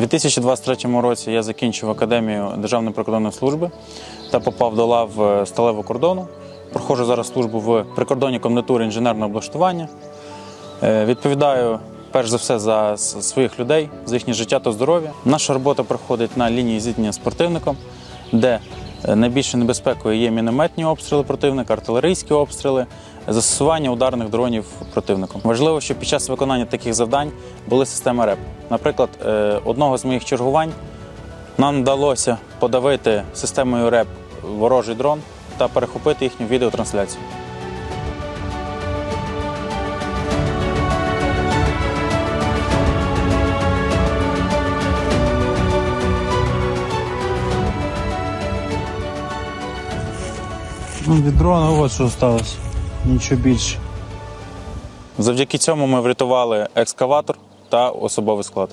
У 2023 році я закінчив академію Державної прикордонної служби та попав до лав е, сталевого кордону. Проходжу зараз службу в прикордонній комендатурі інженерного облаштування. Е, Відповідаю перш за все за своїх людей, за їхнє життя та здоров'я. Наша робота проходить на лінії зіткнення з противником, де е, найбільшою небезпекою є мінометні обстріли противника, артилерійські обстріли, застосування ударних дронів противником. Важливо, щоб під час виконання таких завдань були системи РЕП. Наприклад, е, одного з моїх чергувань нам вдалося подавити системою РЕП ворожий дрон та перехопити їхню відеотрансляцію. Ну, від дрона от що залишилось. Нічого більше. Завдяки цьому ми врятували екскаватор та особовий склад.